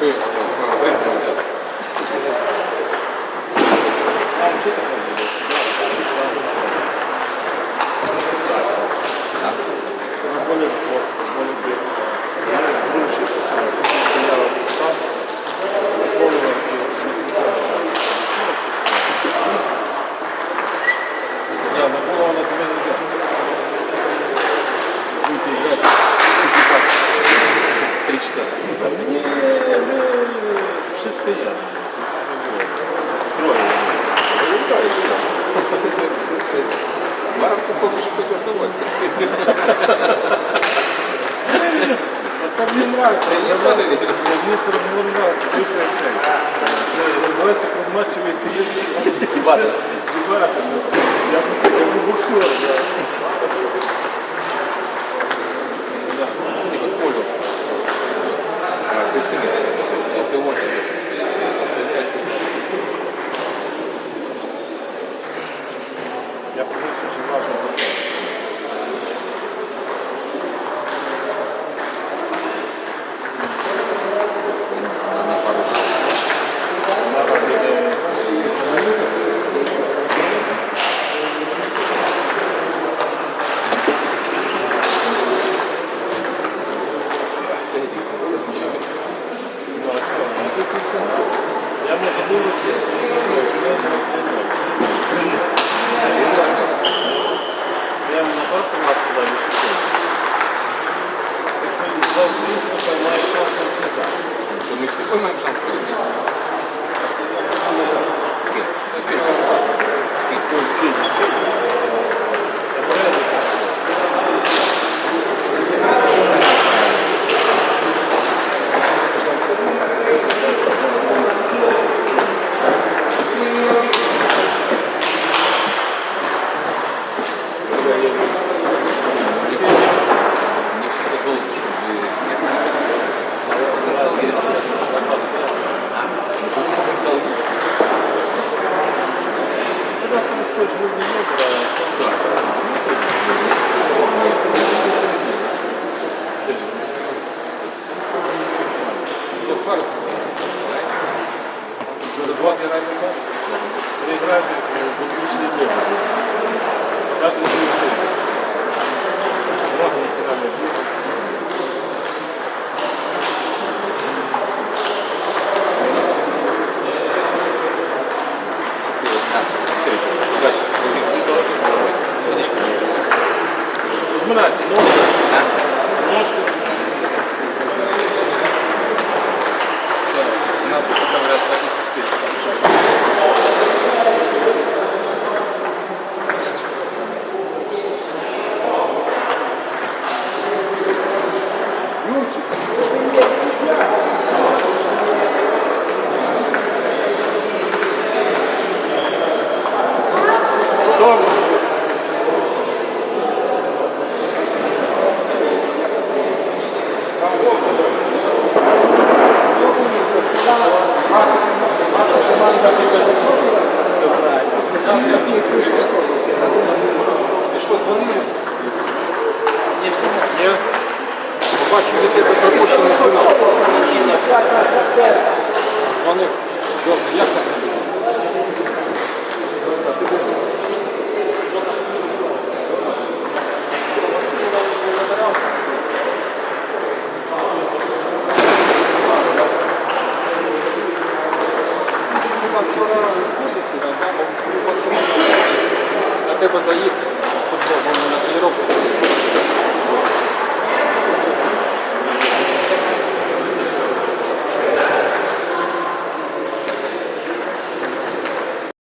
对 це мені Троє. Марк, походу, що таке. Це мені нравиться. Я подивіться. Це розмовляється. Це називається подмачевий цілі. Дебати. Дебати. Я про це кажу. Я прошу, що вашому und mein Schauspieler. Перед два дні раніше. Buna ne olacak? Побачив від тебе пропущений фінал. Дзвонив. а тебе заїхати на тренування.